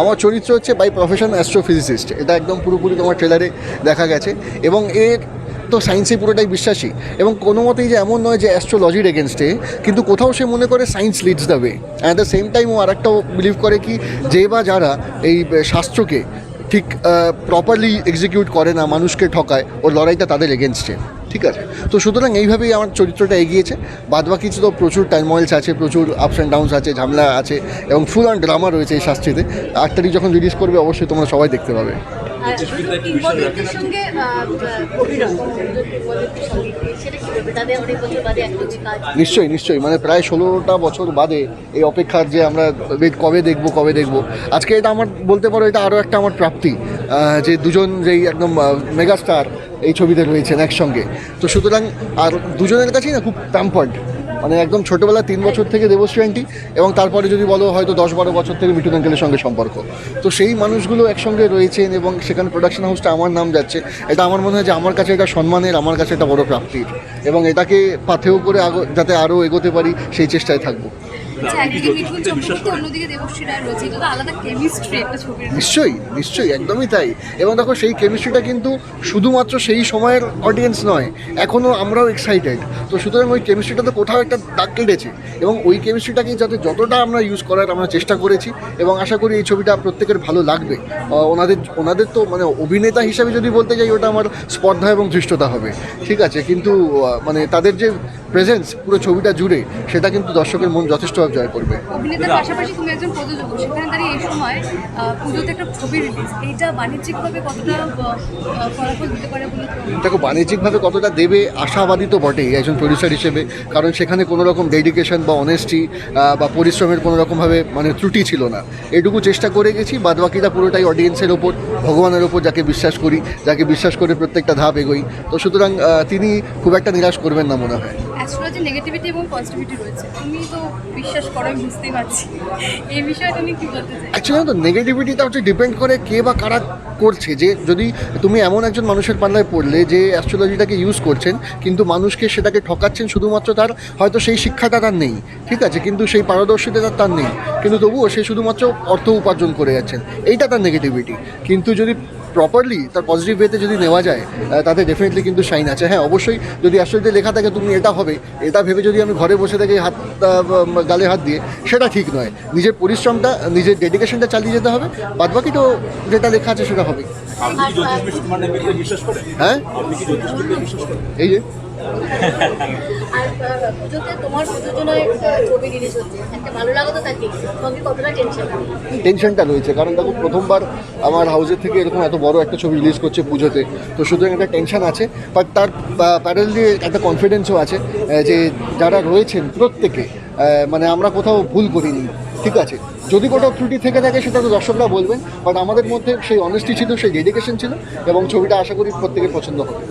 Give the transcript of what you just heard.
আমার চরিত্র হচ্ছে বাই প্রফেশন অ্যাস্ট্রোফিজিসিস্ট এটা একদম পুরোপুরি তোমার ট্রেলারে দেখা গেছে। এবং এর তো সায়েন্সে পুরোটাই বিশ্বাসী। এবং কোনো মতেই যে এমন নয় যে অ্যাস্ট্রোলজির এগেনস্টে কিন্তু কোথাও সে মনে করে science leads the way at the same time ও আরেকটাও বিলিভ করে কি, যে বা যারা এই শাস্ত্রকে ঠিক প্রপারলি এক্সিকিউট করে না, মানুষকে ঠকায়, ওর লড়াইটা তাদের এগেনস্টে ঠিক আছে। তো সুতরাং এইভাবেই আমার চরিত্রটা এগিয়েছে। বাদবাকি তো প্রচুর টাইময়েলস আছে প্রচুর আপস অ্যান্ড ডাউনস আছে ঝামেলা আছে এবং ফুল অ্যান্ড ড্রামা রয়েছে এই শাস্ত্রীতে আট তারিখ যখন রিলিজ করবে অবশ্যই তোমরা সবাই দেখতে পাবে। নিশ্চয়ই নিশ্চয়ই। মানে প্রায় ষোলোটা বছর বাদে এই অপেক্ষার যে আমরা কবে দেখব কবে দেখব। আজকে এটা আমার বলতে পারো এটা আরও একটা আমার প্রাপ্তি। যে দুজন যেই একদম মেগাস্টার এই ছবিতে রয়েছেন একসঙ্গে। তো সুতরাং আর দুজনের কাছেই না খুব প্যাম্পার্ড। মানে একদম ছোটোবেলা তিন বছর থেকে দেবশ্রী আন্টি এবং তারপরে যদি বলো হয়তো দশ বারো বছর থেকে মিঠুন আঙ্কেলের সঙ্গে সম্পর্ক। তো সেই মানুষগুলো একসঙ্গে রয়েছেন এবং সেখানে প্রোডাকশন হাউসটা আমার নাম যাচ্ছে। এটা আমার মনে হয় যে আমার কাছে এটা সম্মানের, আমার কাছে এটা বড় প্রাপ্তির। এবং এটাকে পাথেও করে যাতে আরও এগোতে পারি, সেই চেষ্টায় থাকব। নিশ্চয়ই নিশ্চয়ই একদমই তাই। এবং দেখো সেই কেমিস্ট্রিটা কিন্তু শুধুমাত্র সেই সময়ের অডিয়েন্স নয় এখনও আমরাও এক্সাইটেড তো সুতরাং ওই কেমিস্ট্রিটা তো কোথাও একটা দাগ কেটেছে। এবং ওই কেমিস্ট্রিটাকে যাতে যতটা আমরা ইউজ করার আমরা চেষ্টা করেছি এবং আশা করি এই ছবিটা প্রত্যেকের ভালো লাগবে। ওনাদের ওনাদের তো মানে অভিনেতা হিসাবে যদি বলতে যাই ওটা আমার স্পর্ধা এবং ধৃষ্টতা হবে। ঠিক আছে কিন্তু মানে তাদের যে প্রেজেন্স পুরো ছবিটা জুড়ে সেটা কিন্তু দর্শকের মন যথেষ্টভাবে জয় করবে। অভিনেতার পাশাপাশি তুমি একজন প্রযোজক সেখানে দাঁড়িয়ে এই সময় পুজোতে একটা ছবি রিলিজ এইটা বাণিজ্যিকভাবে কতটা ফলাফল দিতে পারে দেখো বাণিজ্যিকভাবে কতটা দেবে আশাবাদী তো বটেই একজন প্রডিউসার হিসেবে কারণ সেখানে কোনো রকম ডেডিকেশন বা অনেস্টি বা পরিশ্রমের কোনো রকমভাবে মানে ত্রুটি ছিল না। এটুকু চেষ্টা করে গেছি বাদবাকিটা পুরোটাই অডিয়েন্সের ওপর। ভগবানের ওপর যাকে বিশ্বাস করি যাকে বিশ্বাস করে প্রত্যেকটা ধাপ এগোই। তো সুতরাং তিনি খুব একটা নিরাশ করবেন না মনে হয়। অ্যাস্ট্রোলজি নেগেটিভিটি এবং পজিটিভিটি রয়েছে। তুমি তো বিশ্বাস করো বুঝতেই পারছি। এই বিষয়টা নিয়ে কি বলতে চাই অ্যাকচুয়ালি তো নেগেটিভিটিটা হচ্ছে ডিপেন্ড করে কে বা কারা করছে যে যদি তুমি এমন একজন মানুষের পাল্লায় পড়লে যে অ্যাস্ট্রোলজিটাকে ইউজ করছেন, কিন্তু মানুষকে সেটাকে ঠকাচ্ছেন শুধুমাত্র তার, হয়তো সেই শিক্ষাটা তার নেই। ঠিক আছে? কিন্তু সেই পারদর্শিতা তার তার নেই। কিন্তু তবুও সে শুধুমাত্র অর্থ উপার্জন করে যাচ্ছেন। এইটা তার নেগেটিভিটি কিন্তু যদি প্রপারলি তার পজিটিভ ওয়েতে যদি নেওয়া যায় তাতে ডেফিনেটলি কিন্তু শাইন আছে। হ্যাঁ অবশ্যই যদি অ্যাস্ট্রোলজিতে লেখা থাকে তুমি এটা হবে এটা ভেবে যদি আমি ঘরে বসে থাকি হাত গালে হাত দিয়ে সেটা ঠিক নয়। নিজের পরিশ্রমটা নিজের ডেডিকেশনটা চালিয়ে যেতে হবে বাদবাকি তো যেটা লেখা আছে সেটা হবে মানে হ্যাঁ? এই যে। পুজোতে তোমার ছবি রিলিজ হচ্ছে। একটা ভালো তো সঙ্গে কতটা টেনশন টেনশনটা রয়েছে, কারণ দেখো প্রথমবার আমার হাউসের থেকে এরকম এত বড় একটা ছবি রিলিজ করছে পুজোতে। তো সুতরাং একটা টেনশন আছে বাট তার প্যারেললি একটা কনফিডেন্সও আছে যে যারা রয়েছেন প্রত্যেকে মানে আমরা কোথাও ভুল করিনি, ঠিক আছে? যদি কোথাও ত্রুটি থেকে থাকে সেটা তো দর্শকরা বলবেন বাট আমাদের মধ্যে সেই অনেস্টি ছিল, সেই ডেডিকেশন ছিল, এবং ছবিটা আশা করি প্রত্যেকের পছন্দ হবে।